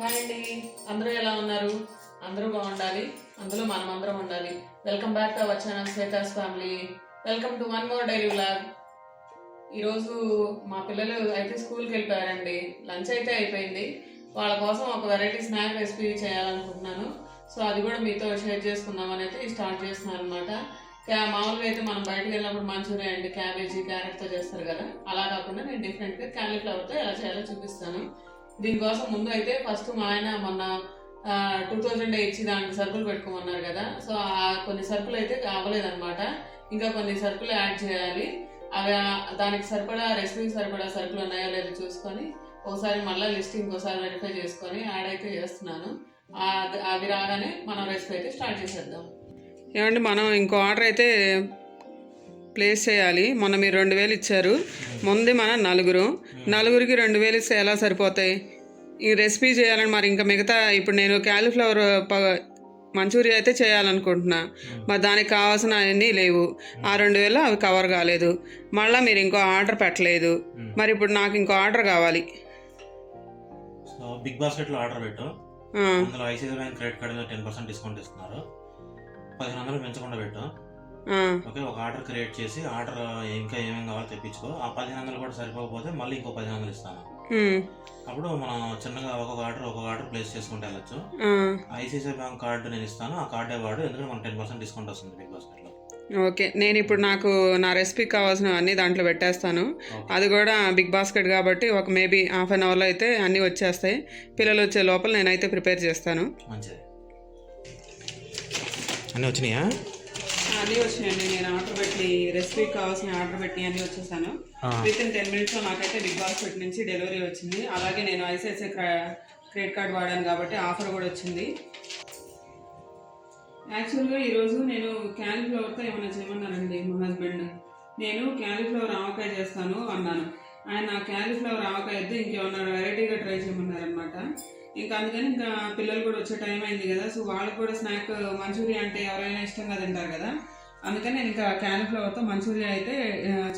Hi అండి. అందరూ ఎలా ఉన్నారు? అందరూ బాగుండాలి. అందులో మనం అందరం ఉండాలి. Welcome back to our channel Shweta's family welcome to one more diary vlog ఈరోజు మా పిల్లలు అయితే స్కూల్కి వెళ్ళిపోయారండి. లంచ్ అయితే అయిపోయింది. వాళ్ళ కోసం ఒక వెరైటీ స్నాక్ రెసిపీ చేయాలనుకుంటున్నాను. సో అది కూడా మీతో షేర్ చేసుకుందామని అయితే స్టార్ట్ చేస్తున్నాను అనమాట మామూలుగా అయితే మనం బయటకు వెళ్ళినప్పుడు మంచూరియా అండి క్యాబేజీ క్యారెట్తో చేస్తారు కదా. అలా కాకుండా నేను డిఫరెంట్గా క్యాలీఫ్లవర్తో ఎలా చేయాలో చూపిస్తాను. దీనికోసం ముందు అయితే ఫస్ట్ మా ఆయన మొన్న టూ థౌజండ్ ఇచ్చి దానికి సరుకులు పెట్టుకోమన్నారు కదా. సో ఆ కొన్ని సరుకులు అయితే అవ్వలేదన్నమాట. ఇంకా కొన్ని సరుకులు యాడ్ చేయాలి. అవి దానికి సరిపడా రెసిపీకి సరిపడా సరుకులు ఉన్నాయో లేదో చూసుకొని ఒకసారి మళ్ళీ లిస్ట్ ఇంకోసారి వెరిఫై చేసుకొని యాడ్ అయితే చేస్తున్నాను. అది అవి రాగానే మనం రెసిపీ అయితే స్టార్ట్ చేసేద్దాం. ఏమండి మనం ఇంకో ఆర్డర్ అయితే ప్లేస్ చేయాలి. మొన్న మీరు రెండు వేలు ఇచ్చారు. ముందు మన నలుగురు. నలుగురికి రెండు వేలు ఇస్తే ఎలా సరిపోతాయి? ఈ రెసిపీ చేయాలని మరి ఇంకా మిగతా ఇప్పుడు నేను క్యాలీఫ్లవర్ మంచూరియా అయితే చేయాలనుకుంటున్నా. మరి దానికి కావాల్సిన అన్నీ లేవు. ఆ రెండు వేలు అవి కవర్ కాలేదు. మళ్ళీ మీరు ఇంకో ఆర్డర్ పెట్టలేదు. మరి ఇప్పుడు నాకు ఇంకో ఆర్డర్ కావాలి. బిగ్ బాస్కెట్లో ఆర్డర్ పెట్టు. అందులో ICI bank credit ten percent discount ఇస్తున్నారు. పదిహేను వందలు పెంచకుండా పెట్టు. ఓకే ఒక ఆర్డర్ క్రియేట్ చేసి ఆర్డర్ ఇంకా ఏమేమి కావాలో తెప్పించుకో. ఆ పదిహేను వందలు కూడా సరిపోకపోతే మళ్ళీ ఇంకో పదిహేను వందలు ఇస్తాను. అప్పుడు మనం చిన్నగా ఒక్కొక్క ఆర్డర్ ఒక్కొక్క ఆర్డర్ ప్లేస్ చేసుకుంటే వెళ్ళొచ్చు. ఆ, ఐసీఐ బ్యాంక్ కార్డు నేను ఇస్తాను. ఆ కార్డే వాడు ఎందుకంటే మనకు టెన్ పర్సెంట్ డిస్కౌంట్ వస్తుంది బిగ్ బాస్కెట్లో. ఓకే నేను ఇప్పుడు నాకు నా రెసిపీకి కావాల్సినవన్నీ దాంట్లో పెట్టేస్తాను. అది కూడా బిగ్ బాస్కెట్ కాబట్టి ఒక మేబీ హాఫ్ అన్ అవర్లో అయితే అన్నీ వచ్చేస్తాయి. పిల్లలు వచ్చే లోపల నేనైతే ప్రిపేర్ చేస్తాను. మంచిది. అన్నీ వచ్చినాయా? అన్నీ వచ్చినాయండి. నేను ఆర్డర్ పెట్టి రెసిపీకి కావాల్సిన ఆర్డర్ పెట్టి అన్నీ వచ్చేసాను. విత్ ఇన్ టెన్ మినిట్స్లో నాకైతే బిగ్ బాస్కెట్ నుంచి డెలివరీ వచ్చింది. అలాగే నేను ఐసిఐసిఐ క్రెడిట్ కార్డ్ వాడాను కాబట్టి ఆఫర్ కూడా వచ్చింది. యాక్చువల్గా ఈరోజు నేను క్యాలీఫ్లవర్తో ఏమైనా చేయమన్నానండి మా హస్బెండ్? నేను క్యాలీఫ్లవర్ ఆవకాయ చేస్తాను అన్నాను. ఆయన క్యాలీఫ్లవర్ ఆవకాయ అయితే ఇంకేమన్నా వెరైటీగా ట్రై చేయమన్నారనమాట ఇంకా అందుకని ఇంకా పిల్లలు కూడా వచ్చే టైం అయింది కదా. సో వాళ్ళకి కూడా స్నాక్ మంచూరియా అంటే ఎవరైనా ఇష్టంగా తింటారు కదా. అందుకని నేను ఇంకా క్యాలీఫ్లవర్తో మంచూరియా అయితే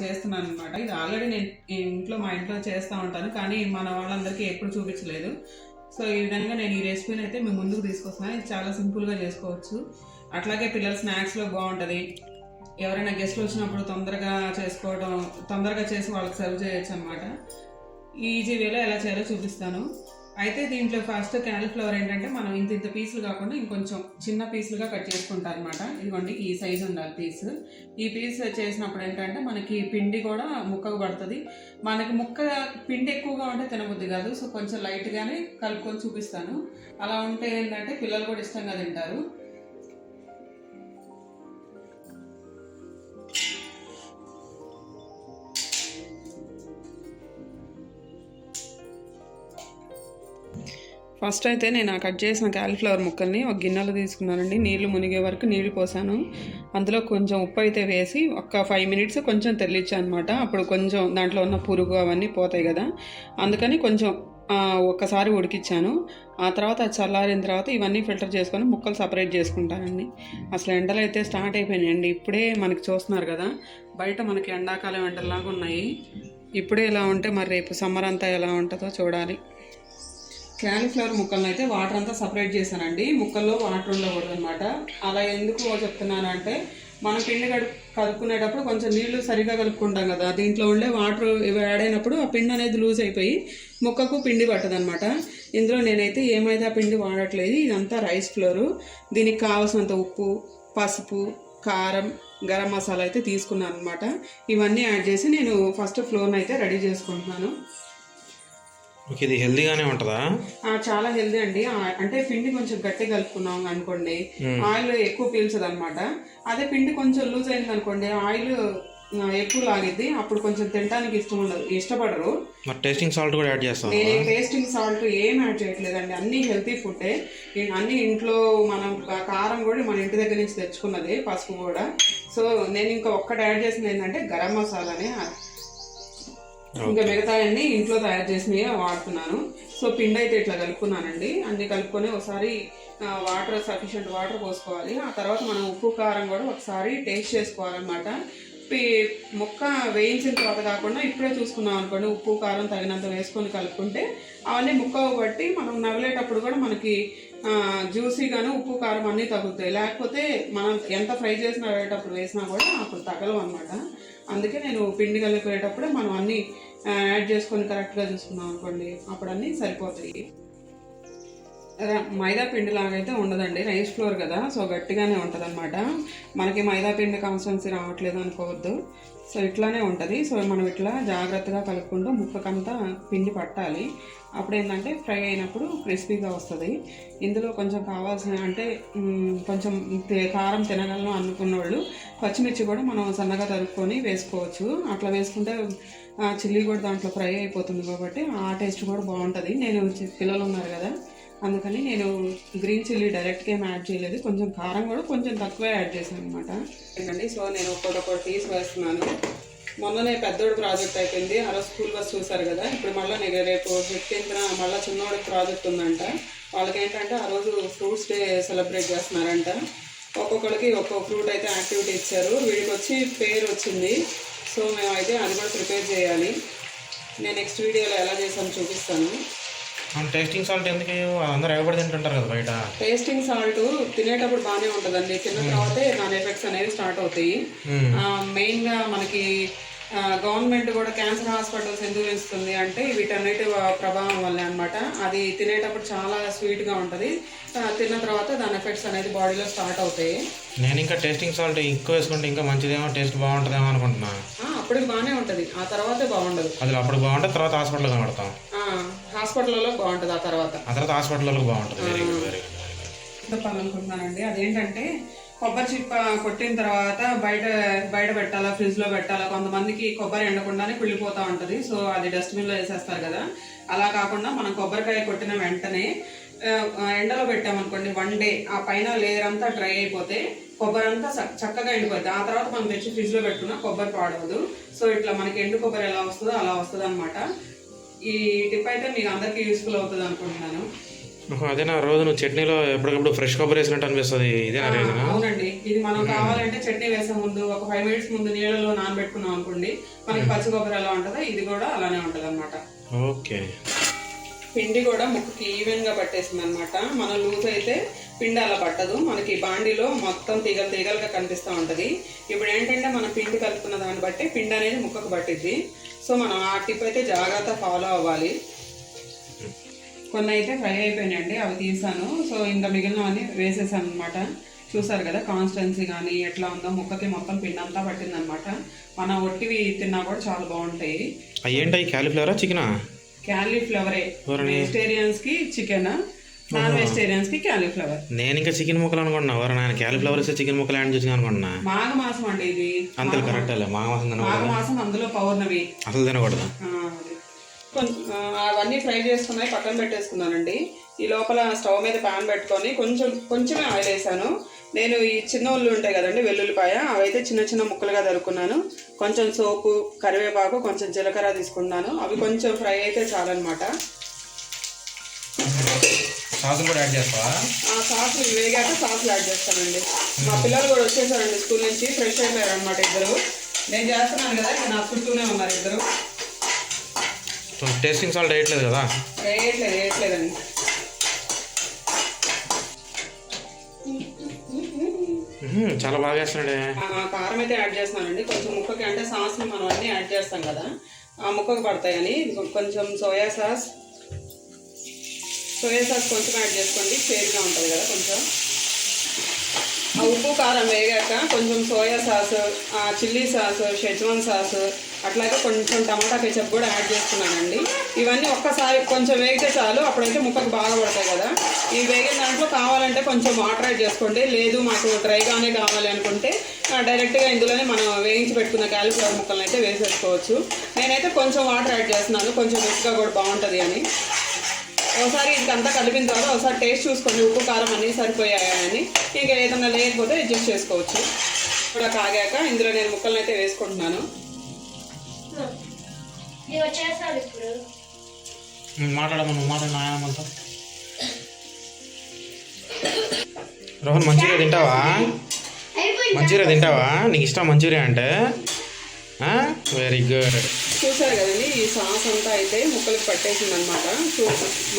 చేస్తున్నాను అనమాట ఇది ఆల్రెడీ నేను ఇంట్లో మా ఇంట్లో చేస్తూ ఉంటాను. కానీ మన వాళ్ళందరికీ ఎప్పుడు చూపించలేదు. సో ఈ విధంగా నేను ఈ రెసిపీని అయితే మేము ముందుకు తీసుకొస్తున్నాను. ఇది చాలా సింపుల్గా చేసుకోవచ్చు. అట్లాగే పిల్లల స్నాక్స్లో బాగుంటుంది. ఎవరైనా గెస్ట్లు వచ్చినప్పుడు తొందరగా చేసుకోవడం తొందరగా చేసి వాళ్ళకి సర్వ్ చేయొచ్చు అనమాట ఈజీ వేలో ఎలా చేయాలో చూపిస్తాను. అయితే దీంట్లో ఫస్ట్ క్యాలీఫ్లవర్ ఏంటంటే మనం ఇంత ఇంత పీసులు కాకుండా ఇంకొంచెం చిన్న పీసులుగా కట్ చేసుకుంటాం అనమాట ఇదిగోండి ఈ సైజు ఉండాలి పీస్ ఈ పీస్ చేసినప్పుడు ఏంటంటే మనకి పిండి కూడా ముక్కకు పడుతుంది. మనకి ముక్క పిండి ఎక్కువగా ఉంటే తినబుద్ది కాదు. సో కొంచెం లైట్గానే కలుపుకొని చూపిస్తాను. అలా ఉంటే ఏంటంటే పిల్లలు కూడా ఇష్టంగా తింటారు. ఫస్ట్ అయితే నేను ఆ కట్ చేసిన క్యాలీఫ్లవర్ ముక్కల్ని ఒక గిన్నెలో తీసుకున్నానండి. నీళ్ళు మునిగే వరకు నీళ్ళు పోసాను. అందులో కొంచెం ఉప్పు అయితే వేసి ఒక ఫైవ్ మినిట్స్ కొంచెం తెల్లించాను అనమాట అప్పుడు కొంచెం దాంట్లో ఉన్న పురుగు అవన్నీ పోతాయి కదా. అందుకని కొంచెం ఒక్కసారి ఉడికిచ్చాను. ఆ తర్వాత అది చల్లారిన తర్వాత ఇవన్నీ ఫిల్టర్ చేసుకొని ముక్కలు సపరేట్ చేసుకుంటానండి. అసలు ఎండలు అయితే స్టార్ట్ అయిపోయినాయండి. ఇప్పుడే మనకి చూస్తున్నారు కదా బయట మనకి ఎండాకాలం ఎండలాగా ఉన్నాయి. ఇప్పుడే ఇలా ఉంటే మరి రేపు సమ్మర్ అంతా ఎలా ఉంటుందో చూడాలి. క్యాలీఫ్లవర్ ముక్కలను అయితే వాటర్ అంతా సపరేట్ చేశానండి. ముక్కల్లో వాటర్ ఉండకూడదు అనమాట అలా ఎందుకు చెప్తున్నాను అంటే మనం పిండి కడు కలుపుకునేటప్పుడు కొంచెం నీళ్ళు సరిగా కలుపుకుంటాం కదా దీంట్లో ఉండే వాటర్ ఇవి యాడ్ అయినప్పుడు ఆ పిండి అనేది లూజ్ అయిపోయి ముక్కకు పిండి పట్టదనమాట ఇందులో నేనైతే ఏమైతే ఆ పిండి వాడట్లేదు ఇదంతా రైస్ ఫ్లోరు దీనికి కావాల్సినంత ఉప్పు పసుపు కారం గరం మసాలా అయితే తీసుకున్నాను అనమాట ఇవన్నీ యాడ్ చేసి నేను ఫస్ట్ ఫ్లోర్ని అయితే రెడీ చేసుకుంటున్నాను. ఓకే ఇది హెల్దీగానే ఉంటుందా? చాలా హెల్దీ అండి. అంటే పిండి కొంచెం గట్టి కలుపుకున్నాం అనుకోండి ఆయిల్ ఎక్కువ పీల్చదు అనమాట అదే పిండి కొంచెం లూజ్ అయింది అనుకోండి ఆయిల్ ఎక్కువ లాగిద్ది అప్పుడు కొంచెం తినడానికి ఇష్టం ఉండదు ఇష్టపడరు. టేస్టింగ్ సాల్ట్ కూడా యాడ్ చేస్తాం నేను టేస్టింగ్ సాల్ట్ ఏం యాడ్ చేయట్లేదండి. అన్ని హెల్తీ ఫుడ్డే అన్ని ఇంట్లో మనం కారం కూడా మన ఇంటి దగ్గర నుంచి తెచ్చుకున్నది పసుపు కూడా. సో నేను ఇంకా ఒక్కటి యాడ్ చేసింది ఏంటంటే గరం మసాలానే. ఇంకా మిగతాయన్నీ ఇంట్లో తయారు చేసినవి వాడుతున్నాను. సో పిండి అయితే ఇట్లా కలుపుకున్నానండి. అన్ని కలుపుకొని ఒకసారి వాటర్ సఫిషియంట్ వాటర్ పోసుకోవాలి. ఆ తర్వాత మనం ఉప్పు కారం కూడా ఒకసారి టేస్ట్ చేసుకోవాలన్నమాట. ముక్క వేయించిన తర్వాత కాకుండా ఇప్పుడే చూసుకున్నాం అనుకోండి ఉప్పు కారం తగినంత వేసుకొని కలుపుకుంటే అవన్నీ ముక్క బట్టి మనం నవ్వలేటప్పుడు కూడా మనకి జ్యూసీగాను ఉప్పు కారం అన్నీ తగులుతాయి. లేకపోతే మనం ఎంత ఫ్రై చేసిన వేటప్పుడు వేసినా కూడా అప్పుడు తగలవు అనమాట అందుకే నేను పిండి కలిపేటప్పుడు మనం అన్నీ యాడ్ చేసుకొని కరెక్ట్గా చూసుకున్నాం అనుకోండి. అప్పుడు అన్నీ సరిపోతాయి. మైదా పిండి లాగైతే ఉండదండి రైస్ ఫ్లోర్ కదా సో గట్టిగానే ఉంటుంది అనమాట మనకి మైదా పిండి కాన్స్టెన్సీ రావట్లేదు అనుకోవద్దు. సో ఇట్లానే ఉంటుంది. సో మనం ఇట్లా జాగ్రత్తగా కలుపుకుంటూ ముక్కకంతా పిండి పట్టాలి. అప్పుడు ఏంటంటే ఫ్రై అయినప్పుడు క్రిస్పీగా వస్తుంది. ఇందులో కొంచెం కావాల్సిన అంటే కొంచెం కారం తినగలను అనుకున్న వాళ్ళు పచ్చిమిర్చి కూడా మనం సన్నగా తరుక్కొని వేసుకోవచ్చు. అట్లా వేసుకుంటే ఆ, చిల్లీ కూడా దాంట్లో ఫ్రై అయిపోతుంది కాబట్టి ఆ టేస్ట్ కూడా బాగుంటుంది. నేను చి- పిల్లలు ఉన్నారు కదా అందుకని నేను గ్రీన్ చిల్లీ డైరెక్ట్గా ఏం యాడ్ చేయలేదు. కొంచెం కారం కూడా కొంచెం తక్కువే యాడ్ చేశాను అనమాట ఏంటండి సో నేను ఒక్కొక్కటి తీసి వేస్తున్నాను. మొన్ననే పెద్దోడు ప్రాజెక్ట్ అయిపోయింది. ఆ రోజు స్కూల్ బస్ చూసారు కదా. ఇప్పుడు మళ్ళీ నేను రేపు ఫిఫ్టీన్త్న మళ్ళీ చిన్నోడికి ప్రాజెక్ట్ ఉందంట. వాళ్ళకి ఏంటంటే ఆ రోజు ఫ్రూట్స్ డే సెలబ్రేట్ చేస్తున్నారంట. ఒక్కొక్కరికి ఒక్కొక్క ఫ్రూట్ అయితే యాక్టివిటీ ఇచ్చారు. వీడికి వచ్చి పేరు వచ్చింది. సో మేమైతే అది కూడా ప్రిపేర్ చేయాలి. నేను నెక్స్ట్ వీడియోలో ఎలా చేసాను చూపిస్తాను. టేస్టింగ్ సాల్ట్ ఎందుకు? అందరూ ఎగబడి తింటుంటారు కదా బయట? టేస్టింగ్ సాల్ట్ తినేటప్పుడు బాగానే ఉంటుందండి. తిన్న తర్వాతే దాని ఎఫెక్ట్స్ అనేవి స్టార్ట్ అవుతాయి. మెయిన్గా మనకి ఆ, గవర్నమెంట్ కూడా క్యాన్సర్ హాస్పిటల్స్ ఎందుకు పెంచుతుంది అంటే వీటన్నిటి ప్రభావం వల్లే అనమాట అది తినేటప్పుడు చాలా స్వీట్గా ఉంటుంది. తిన్న తర్వాత దాని ఎఫెక్ట్స్ అనేది బాడీలో స్టార్ట్ అవుతాయి. నేను ఇంకా టేస్టింగ్ సాల్ట్ ఎక్కువ వేసుకుంటే ఇంకా మంచిదేమో టేస్ట్ బాగుంటుందేమో అనుకుంటున్నా. అప్పటికి బాగానే ఉంటుంది. ఆ తర్వాతే బాగుండదు. అది అప్పుడు బాగుంటుంది తర్వాత హాస్పిటల్లో కనబడతాం. హాస్పిటల్లో బాగుంటుంది ఆ తర్వాత. ఆ తర్వాత హాస్పిటల్లో బాగుంటుంది. చెప్పాలనుకుంటున్నానండి అదేంటంటే కొబ్బరి చిప్ప కొట్టిన తర్వాత బయట బయట పెట్టాలా ఫ్రిడ్జ్లో పెట్టాలా కొంతమందికి కొబ్బరి ఎండకుండానే కుళ్ళిపోతా ఉంటుంది. సో అది డస్ట్బిన్లో వేసేస్తారు కదా. అలా కాకుండా మనం కొబ్బరికాయ కొట్టిన వెంటనే ఎండలో పెట్టామనుకోండి వన్ డే ఆ పైన లేయర్ అంతా డ్రై అయిపోతే కొబ్బరి అంతా చక్కగా ఎండిపోద్ది. ఆ తర్వాత మనం తెచ్చి ఫ్రిడ్జ్లో పెట్టుకున్నా కొబ్బరి పాడవదు. సో ఇట్లా మనకి ఎండు కొబ్బరి ఎలా వస్తుందో అలా వస్తుంది అనమాట ఈ టిప్ అయితే మీకు అందరికీ యూస్ఫుల్ అవుతుంది అనుకుంటున్నాను. అదేనా రోజు నువ్వు చట్నీలో ఎప్పటికప్పుడు ఫ్రెష్ కొబ్బరి వేసినట్టు అనిపిస్తుంది. ఇదేనా రీజన్ అవునండి. ఇది మనం కావాలంటే చట్నీ వేసే ముందు ఒక ఫైవ్ మినిట్స్ ముందు నీళ్ళలో నానబెట్టుకున్నాం అనుకోండి మనకి పచ్చి కొబ్బరి ఎలా ఉంటుందో ఇది కూడా అలానే ఉంటుంది అనమాట ఓకే. పిండి కూడా ముక్కుకి ఈవెన్గా పట్టేసింది అనమాట మనం లూజ్ అయితే పిండి అలా పట్టదు. మనకి బాండీలో మొత్తం తీగలు తీగలుగా కనిపిస్తూ ఉంటది. ఇప్పుడు ఏంటంటే మనం పిండి కలుపుకున్న దాన్ని బట్టి పిండి అనేది ముక్కకు పట్టిద్ది. సో మనం ఆ టిప్ అయితే జాగ్రత్త ఫాలో అవ్వాలి. కొన్ని అయితే ఫ్రై అయిపోయినాయండి అవి తీసాను. సో ఇంకా మిగిలినవన్నీ వేసేసాను అనమాట చూసారు కదా కాన్స్టెన్సీ కానీ ఎట్లా ఉందో ముక్కకి మొత్తం పిండి అంతా పట్టిందనమాట మనం ఒట్టివి తిన్నా కూడా చాలా బాగుంటాయి. ఏంటి క్యాలీఫ్లవరా చికెనా క్యాలీఫ్లవరే? వెజిటేరియన్స్కి చికెన్ నాన్ వెజిటేరియన్స్కి క్యాలీఫ్లవర్ నేను ఇంకా చికెన్ ముక్కలు అనుకుంటున్నా. ఎవరు నేను క్యాలీఫ్లవర్ వేస్తే చికెన్ ముక్కలు యాడ్ చేసి అనుకుంటున్నా? మాఘ మాసం అండి ఇది. అంతే కరెక్ట్ అలే. మా మాసం మాఘ తినకూడదు మాసం అందులో పౌర్ణమి. అసలు తినకూడదు? అవన్నీ ఫ్రై చేసుకున్నాయి పక్కన పెట్టేసుకున్నానండి. ఈ లోపల స్టవ్ మీద పాన్ పెట్టుకొని కొంచెం కొంచెమే ఆయిల్ వేసాను. నేను ఈ చిన్న ఉల్లి ఉంటాయి కదండి వెల్లుల్లిపాయ అవైతే చిన్న చిన్న ముక్కలుగా తరుక్కున్నాను. కొంచెం సోపు కరివేపాకు కొంచెం జీలకర్ర తీసుకున్నాను అవి కొంచెం ఫ్రై అయితే చాలన్నమాట. సాసులు కూడా యాడ్ చేస్తావా? ఆ సాసులు వేగాక సాసులు యాడ్ చేస్తానండి. మా పిల్లలు కూడా వచ్చేసారండి స్కూల్ నుంచి ఫ్రెష్ అయిపోయారు అనమాట ఇద్దరు. నేను చేస్తున్నాను కదా నా చుట్టూనే ఉన్నారు ఇద్దరు. టేస్టింగ్ సాల్ట్ వేయట్లేదు కదా? వేయట్లేదు వేయట్లేదండి చాలా బాగా వేస్తున్నాడే ఆ, కారం అయితే యాడ్ చేస్తున్నానండి. కొంచెం ముక్కకి అంటే సాస్ని మనం అన్నీ యాడ్ చేస్తాం కదా. ఆ ముక్కకు పడతాయని. కొంచెం సోయా సాస్. సోయా సాస్ కొంచెం యాడ్ చేసుకోండి. చేదుగా ఉంటుంది కదా కొంచెం. ఆ ఉప్పు కారం వేగాక కొంచెం సోయా సాస్ ఆ చిల్లీ సాస్ షెజ్వాన్ సాస్ అట్లాగే కొంచెం టమాటా కేచప్ కూడా యాడ్ చేస్తున్నానండి ఇవన్నీ ఒక్కసారి కొంచెం వేగితే చాలు అప్పుడైతే ముక్కకు బాగా పడతాయి కదా. ఈ వేగిన దాంట్లో కావాలంటే కొంచెం వాటర్ యాడ్ చేసుకోండి. లేదు మాకు డ్రైగానే కావాలి అనుకుంటే డైరెక్ట్గా ఇందులోనే మనం వేయించి పెట్టుకున్న క్యాలిఫ్లవర్ ముక్కలను అయితే వేసేసుకోవచ్చు. నేనైతే కొంచెం వాటర్ యాడ్ చేస్తున్నాను. కొంచెం రుచిగా కూడా బాగుంటుంది అని. ఒకసారి ఇదంతా కలిపిన తర్వాత ఒకసారి టేస్ట్ చూసుకోండి. ఉప్పు కారం అన్నీ సరిపోయాయని ఇంకా ఏదైనా లేకపోతే అడ్జస్ట్ చేసుకోవచ్చు. కూడా కాగాక ఇందులో నేను ముక్కలను అయితే వేసుకుంటున్నాను. ఇప్పుడు. మాట్లాడమ్మా నువ్వు మాట్లాడి నాయనమ్మతో రోహన్ మంచూరియా తింటావా? మంచూరియా తింటావా? నీకు ఇష్టం మంచూరియా అంటే? వెరీ గుడ్ చూసారు కదండి ఈ సాస్ అంతా అయితే ముక్కలకి పట్టేసింది అనమాట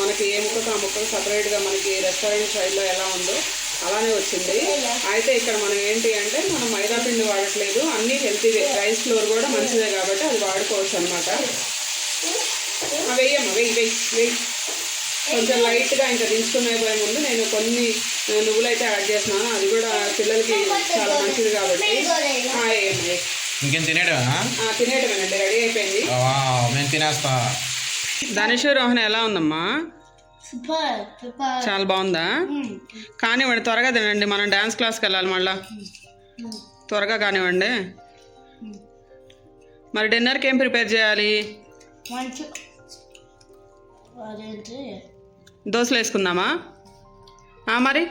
మనకి ఏ ముక్కకు ఆ ముక్కకు సపరేట్గా మనకి రెస్టారెంట్ సైడ్లో ఎలా ఉందో. అలానే వచ్చింది. అయితే ఇక్కడ మనం ఏంటి అంటే మనం మైదా పిండి వాడట్లేదు. అన్నీ హెల్తీవే రైస్ ఫ్లోర్ కూడా మంచిదే కాబట్టి అది వాడుకోవచ్చు అనమాట వెయ్యమ్మ వెయ్యి వెయ్యి వెయ్యి. కొంచెం లైట్గా ఇంకా దించుకునే పోయే ముందు నేను కొన్ని నువ్వులు అయితే యాడ్ చేస్తున్నాను. అది కూడా పిల్లలకి చాలా మంచిది కాబట్టి. ఇంకేం తినేయడమేనా ఆ, తినేయటమేనండి రెడీ అయిపోయింది. మేము తినేస్తా. ధనుష్ రోహన్ ఎలా ఉందమ్మా? Super super. చాలా బాగుందా? కానివ్వండి త్వరగా తినండి. మనం డ్యాన్స్ క్లాస్కి వెళ్ళాలి మళ్ళా. త్వరగా కానివ్వండి. మరి డిన్నర్కి ఏం ప్రిపేర్ చేయాలి? దోశలు వేసుకుందామా? మరి?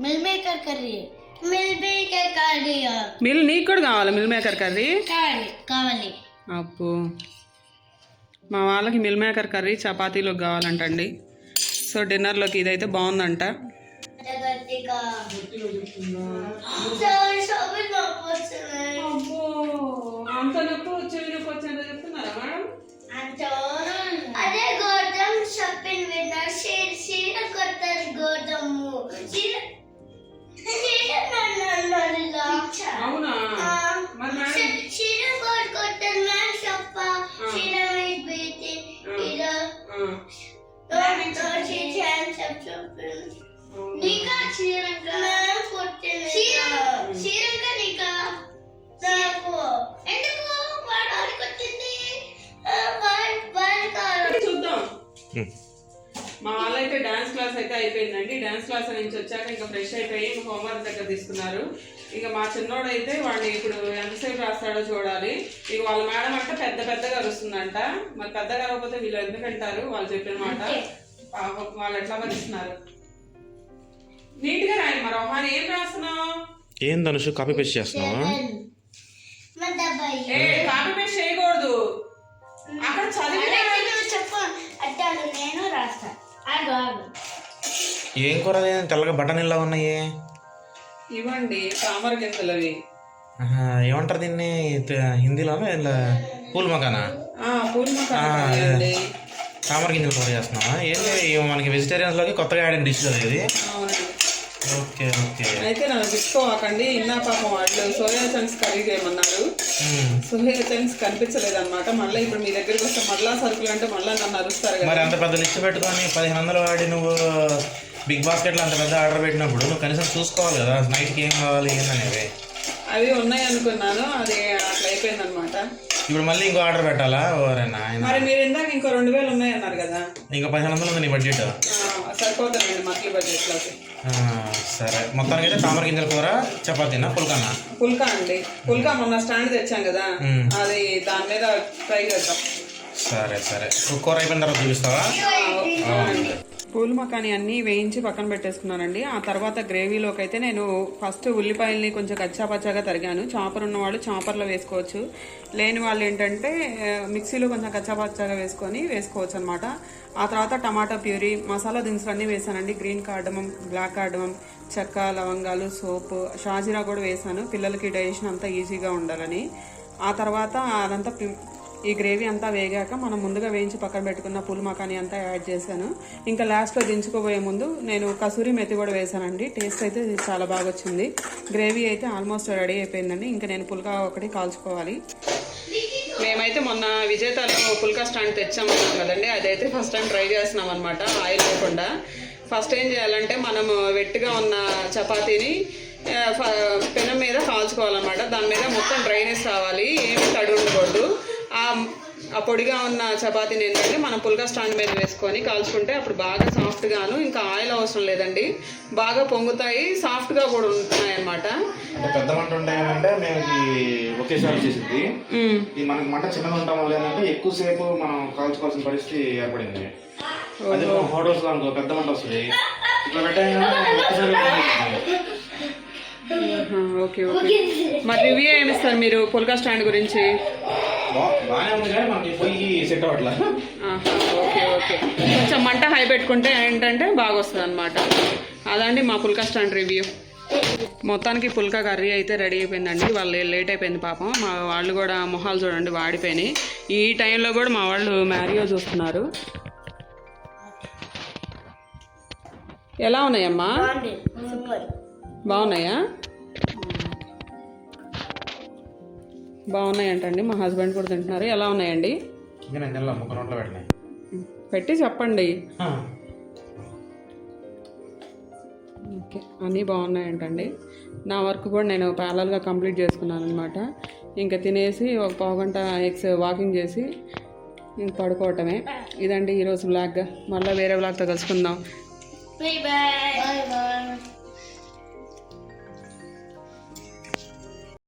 Meal maker curry. Meal maker curry. Meal నీకు కూడా కావాలి మిల్ మేకర్ కర్రీ? కావాలి కావాలి. అప్పు మా వాళ్ళకి మిల్ మేకర్ కర్రీ చపాతీలోకి కావాలంటండి. సో డిన్నర్లోకి ఇదైతే బాగుందంట. అంత చూద్దాం మా వాళ్ళైతే డాన్స్ క్లాస్ అయితే అయిపోయిందండి. డాన్స్ క్లాస్ నుంచి వచ్చాక ఇంకా ఫ్రెష్ అయిపోయి ఇంకా హోంవర్క్ దగ్గర తీసుకున్నారు. ఇక మా చిన్నోడు అయితే వాడిని ఇప్పుడు ఎంతసేపు రాస్తాడో చూడాలి. ఇక వాళ్ళ మేడం అంటే పెద్ద పెద్దగా అరుస్తుందంట. మరి పెద్దగా అరవకపోతే వీళ్ళు ఎందుకు అంటారు? వాళ్ళు చెప్పిన మాట. వాళ్ళు ఎట్లా భరిస్తున్నారు నీట్గా రాయి మరి. రోహాన్ ఏం రాస్తున్నావు? ఏం ధనుషు? కాపీ పేస్ట్ చేస్తున్నావా? కాపీ పేస్ట్ చేయకూడదు. ఏం కూర? తెల్లగా బఠానీలా ఉన్నాయి. ఇవ్వండి తామర గింజలు అవి ఏమంటారు దీన్ని? ఇలా పూల్ మకానా? తామర గింజలు కూర చేస్తున్నావా? ఏంటి ఇవి మనకి వెజిటేరియన్స్లోకి కొత్తగా ఆడిన డిష్ ఇది. Okay okay. అయితే నన్ను తిట్టుకోవాకండి ఇన్నా పాపం వాళ్ళు సోయా చంక్స్ కర్రీ చేయమన్నారు. సోయా చంక్స్ కనిపించలేదు అనమాట మళ్ళీ ఇప్పుడు మీ దగ్గరికి వస్తే మళ్ళా సరుకులు అంటే మళ్ళీ నన్ను అరుస్తారు కదా. మరి అంత పెద్ద లిస్ట్ పెట్టుకొని పదిహేను వందలు వాడి నువ్వు బిగ్ బాస్కెట్లో అంత పెద్ద ఆర్డర్ పెట్టినప్పుడు నువ్వు కనీసం చూసుకోవాలి కదా. నైట్కి ఏం కావాలి ఏందనేది అవి ఉన్నాయి అనుకున్నాను. అది అట్లా అయిపోయింది అనమాట ఇప్పుడు మళ్ళీ ఇంకో ఆర్డర్ పెట్టాలా నాయన మరి మీరు ఇందాక ఇంకో రెండు వేలు ఉన్నాయి అన్నారు కదా. ఇంకా పదిహేను వందలు ఉంది నీ బడ్జెట్. సరిపోతుందండి మంత్లీ బడ్జెట్లోకి ఆ, సరే. మొత్తానికి అయితే తామర గింజల కూర చపాతీనా పుల్కన్నా పుల్కా అండి. పుల్కా మొన్న స్టాండ్ తెచ్చాం కదా. అది దాని మీద ట్రై చేద్దాం. సరే సరే. కూర అయిపోయిన తర్వాత చూపిస్తావా? పూల్ మకాని అన్నీ వేయించి పక్కన పెట్టేసుకున్నానండి. ఆ తర్వాత గ్రేవీలోకి అయితే నేను ఫస్ట్ ఉల్లిపాయల్ని కొంచెం కచ్చాపచ్చాగా తరిగాను. చాపర్ ఉన్నవాళ్ళు చాపర్లో వేసుకోవచ్చు. లేని వాళ్ళు ఏంటంటే మిక్సీలో కొంచెం కచ్చాపచ్చాగా వేసుకొని వేసుకోవచ్చు అనమాట ఆ తర్వాత టమాటా ప్యూరీ మసాలా దినుసులు అన్నీ వేసానండి. గ్రీన్ కార్డమం బ్లాక్ కార్డమం చెక్క లవంగాలు సోపు షాజీరా కూడా వేసాను. పిల్లలకి డైజెషన్ అంతా ఈజీగా ఉండాలని. ఆ తర్వాత అదంతా ఈ గ్రేవీ అంతా వేగాక మనం ముందుగా వేయించి పక్కన పెట్టుకున్న పూల్ మకాని అంతా యాడ్ చేశాను. ఇంకా లాస్ట్లో దించుకోబోయే ముందు నేను కసూరి మెతి కూడా వేసానండి. టేస్ట్ అయితే చాలా బాగా వచ్చింది గ్రేవీ అయితే ఆల్మోస్ట్ రెడీ అయిపోయిందండి. ఇంకా నేను పుల్కా ఒకటి కాల్చుకోవాలి. మేమైతే మొన్న విజేతలో పుల్కా స్టాండ్ తెచ్చామన్నాం కదండి. అదైతే ఫస్ట్ టైం ట్రై చేస్తున్నాం అనమాట ఆయిల్ లేకుండా. ఫస్ట్ ఏం చేయాలంటే మనము వెట్టిగా ఉన్న చపాతీని ఫ- పెనం మీద కాల్చుకోవాలన్నమాట. దాని మీద మొత్తం డ్రైనేజ్ రావాలి ఏమి తడి ఉండకూడదు. ఆ ఆ పొడిగా ఉన్న చపాతీని ఏంటంటే మనం పుల్కా స్టాండ్ మీద వేసుకొని కాల్చుకుంటే అప్పుడు బాగా సాఫ్ట్గాను ఇంకా ఆయిల్ అవసరం లేదండి. బాగా పొంగుతాయి సాఫ్ట్గా కూడా ఉంటున్నాయి అన్నమాట పెద్ద మంట ఉంటే ఏంటంటే మేము ఒకేసారి వచ్చేసింది ఈ మనకి మంట చిన్నగా వల్ల ఏంటంటే ఎక్కువసేపు మనం కాల్చుకోవాల్సిన పరిస్థితి ఏర్పడింది. అదే హోటల్స్ అనుకో పెద్ద మంట వస్తుంది. ఇట్లా. Okay okay. మరి రివ్యూ ఏమిస్తారు మీరు పుల్కా స్టాండ్ గురించి? బాగానే ఉంది కానీ మనకి పొయ్యి సెట్ అవ్వట్లా. Okay okay. కొంచెం మంట హై పెట్టుకుంటే ఏంటంటే బాగా వస్తుంది అనమాట అదండి మా పుల్కా స్టాండ్ రివ్యూ. మొత్తానికి పుల్కా కర్రీ అయితే రెడీ అయిపోయిందండి. వాళ్ళు లేట్ అయిపోయింది పాపం. మా వాళ్ళు కూడా మొహాలు చూడండి వాడిపోయినాయి. ఈ టైంలో కూడా మా వాళ్ళు మ్యారియో చూస్తున్నారు. ఎలా ఉన్నాయమ్మా? సూపర్. బాగున్నాయా? బాగున్నాయంటండి. మా హస్బెండ్ కూడా తింటున్నారు. ఎలా ఉన్నాయండి? పెట్టి చెప్పండి. ఓకే అన్నీ బాగున్నాయంటండి. నా వర్క్ కూడా నేను ప్యారల్గా కంప్లీట్ చేసుకున్నాను అనమాట ఇంకా తినేసి ఒక పావు గంట ఎక్స్ వాకింగ్ చేసి ఇంక పడుకోవటమే. ఇదండి ఈరోజు బ్లాగ్ మళ్ళీ వేరే బ్లాగ్తో కలుసుకుందాం. Bye bye